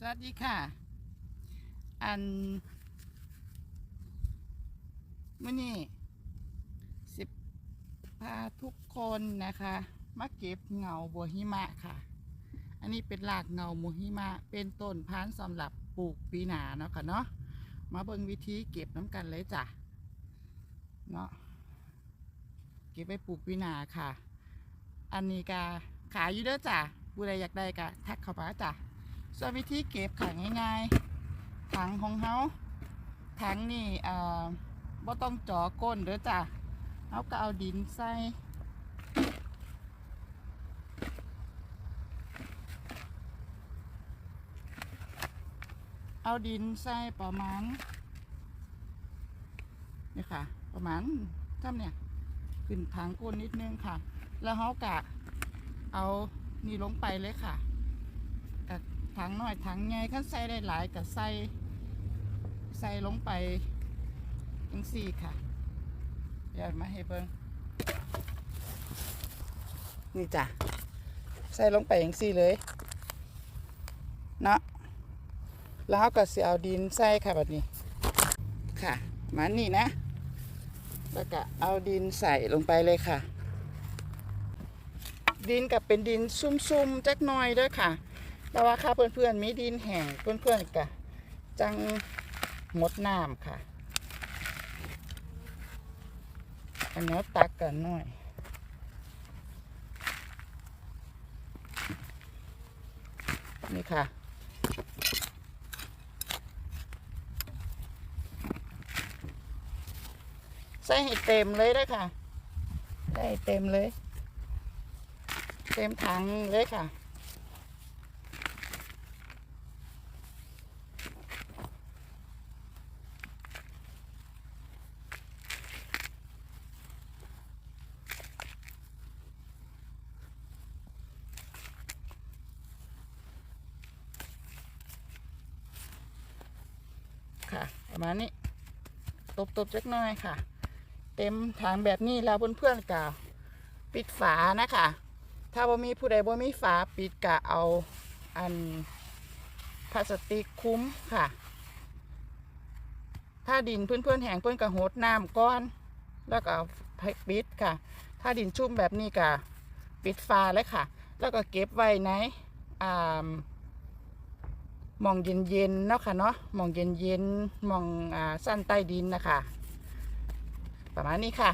สวัสดีค่ะ อันมื่อนี้สิบพาทุกคนนะคะ มาเก็บเงาบัวหิมะค่ะ อันนี้เป็นรากเงาบัวหิมะ เป็นต้นพันธุ์สำหรับปลูกปีหนาเนาะค่ะเนาะมาเบิ่งวิธีเก็บน้ำกันเลยจ้ะเนาะเก็บไปปลูกปีหนาค่ะ อันนี้ก็ขายอยู่เด้อจ้ะผู้ใดอยากได้ก็ทักเข้ามาจ้ะ ส่วนวิธีเก็บขังง่ายๆถังของเขาถังนี่เอ่อบ่ต้องเจ่อก้นเด้อจ้ะเขาก็เอาดินใส่เอาดินใส่ประมาณนี่ค่ะ ประมาณจำเนี่ยขึ้นถังก้นนิดนึงค่ะ แล้วเขากะเอานี่ลงไปเลยค่ะ ถังน้อยถังใหญ่ขั้นใส่ได้หลายก็ใส่ใส่ลงไปจังสี่ค่ะเดี๋ยวมาให้เบิ่งนี่จ้ะใส่ลงไปจังสี่เลยเนาะแล้วเราก็เสิเอาดินใส่ค่ะแบบนี้ ค่ะมานี่นะ แล้วก็เอาดินใส่ลงไปเลยค่ะ ดินกับเป็นดินซุ่มๆจักหน่อยด้วยค่ะ แต่ว่าค่ะเพื่อนๆมีดินแห้งเพื่อนๆกะจังหมดน้ำค่ะ อันนี้ตักกันหน่อยนี่ค่ะ ใส่ให้เต็มเลยได้ค่ะใส่เต็มเลย เต็มถังเลยค่ะ ค่ะ ประมาณนี้ตบตบๆจักน่อยค่ะ เต็มถังแบบนี้แล้วเพื่อนๆกะปิดฝานะคะ ถ้าบ่มีผู้ใดบ่มีฝาปิดกะเอาอันพลาสติกคุ้มค่ะ ถ้าดินเพื่อนๆแห้งเพื่อนกะหดน้ำก้อน แล้วก็เอาปิดค่ะ ถ้าดินชุ่มแบบนี้กะปิดฝาเลยค่ะ แล้วก็เก็บไว้ในอ่า มองเย็นๆเนาะค่ะเนาะหมองเย็นๆหมองอ่าสั้นใต้ดินนะคะ ประมาณนี้ค่ะ